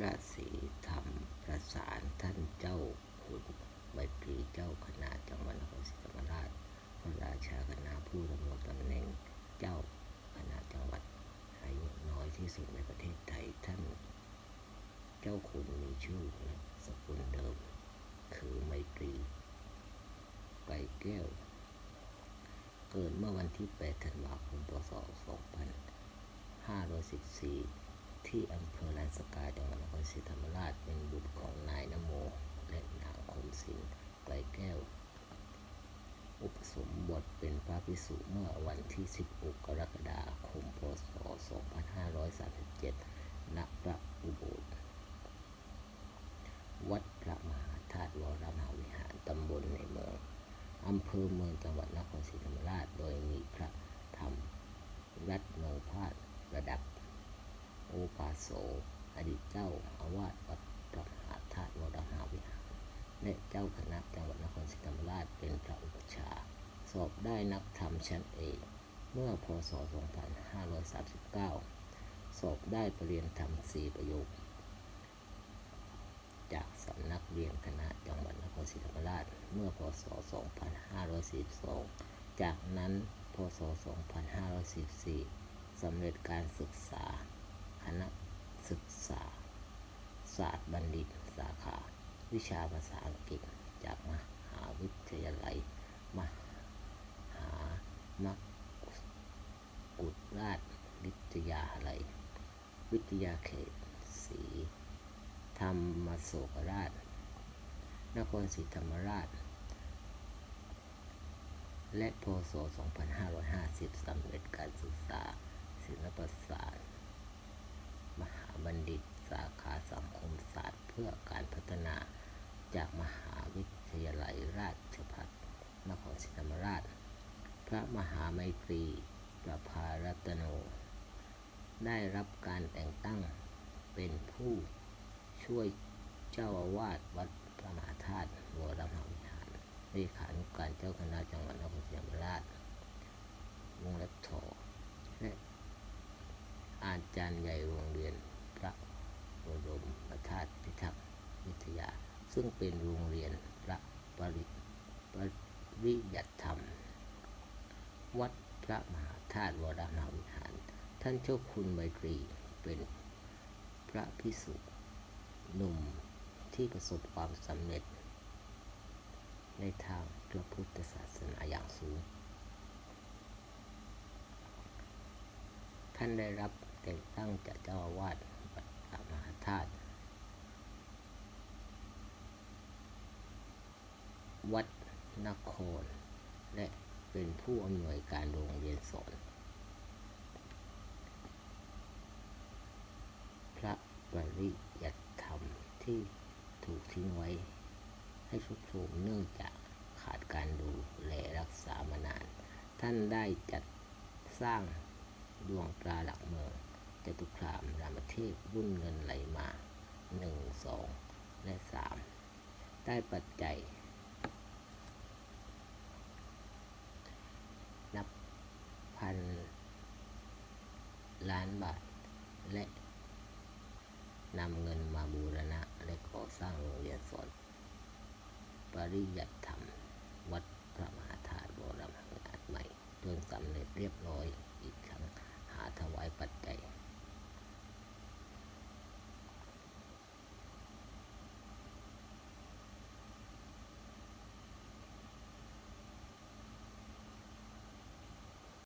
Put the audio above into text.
พระศรีธรรมประสานท่านเจ้าคุณไมตรีเจ้าคณะจังหวัดนครศรีธรรมราชพระราชาคณะผู้ดำรงตำแหน่งเจ้าคณะจังหวัดอายุน้อยที่สุดในประเทศไทยท่าน เจ้าคุณมีชื่อและสกุลเดิม คือไมตรีไกรแก้ว เกิดเมื่อวันที่ 8 ธันวาคม พศ 2514 ที่อำเภอลานสกาจังหวัดนครศรีธรรมราชเป็นบุตรของนายนโม และนางคมสินไกรแก้ว อุปสมบทเป็นพระภิกษุเมื่อวันที่ 16 กรกฎาคม พศ 2537 ณ พระอุโบสถวัดพระมหาธาตุวรมหาวิหารตำบลในเมืองอำเภอเมืองจังหวัดนครศรีธรรมราช โดยมีพระธรรมรัตโนภาสระดับ โอปาโส อดีตเจ้าอาวาสวัดพระมหาธาตุวรหาวิหารและเจ้าคณะจังหวัดนครศรีธรรมราชเป็นพระอุปชา สอบได้นักธรรมชั้นเอกเมื่อพศ 2539 สอบได้ปรริญญาธรรมสี่ประโยค จากสำนักเรียนคณะจังหวัดนครศรีธรรมราชเมื่อพศ 2542 จากนั้นพศ 2544สำเร็จการศึกษา คณะศึกษา ศาสตร์บัณฑิต สาขา วิชาภาษาอังกฤษ จากมหาวิทยาลัย มหามักกุฎราชวิทยาลัย วิทยาเขตศรีธรรมโศกราช นครศรีธรรมราช และพศ 2550สำเร็จการศึกษาศิลป์ บัณฑิตสาขาสังคมศาสตร์เพื่อการพัฒนาจากมหาวิทยาลัยราชภัฏนครศรีธรรมราช พระมหาไมตรีประภารัตโน ได้รับการแต่งตั้งเป็นผู้ช่วยเจ้าอาวาสวัดพระมหาธาตุวรมหาวิหารเลขานุการเจ้าคณะจังหวัดนครศรีธรรมราชวงเล็บทอและอาจารย์ใหญ่โรงเรียน บรมธาตุพิทักษ์วิทยา ซึ่งเป็นโรงเรียนพระปริปริยัติธรรม วัดพระมหาธาตุวรมหาวิหาร ท่านเจ้าคุณไมตรีเป็นพระพิสุหนุ่มที่ประสบความสำเร็จ ในทางพระพุทธศาสนาอย่างสูง ท่านได้รับแต่งตั้งจากเจ้าอาวาสวัดพระมหาธาตุ วัดนคร และเป็นผู้อำนวยการโรงเรียนสอน พระปริยัติธรรมที่ถูกทิ้งไว้ ให้ชุกโทมเนื่องจากขาดการดูแลรักษามานาน ท่านได้จัดสร้างดวงตราหลักเมืองจตุคามรามเทพรุ่นเงินไหลมาหนึ่งสองและสามได้ปัจจัย นับพัน ล้านบาท และนำเงินมาบูรณะ และก่อสร้างโรงเรียนสอนปริยัติธรรม วัดพระมหาธาตุบรมหาวิหานใหม่ จนสำเร็จเรียบร้อยอีกครั้งหาถวายปัจจัย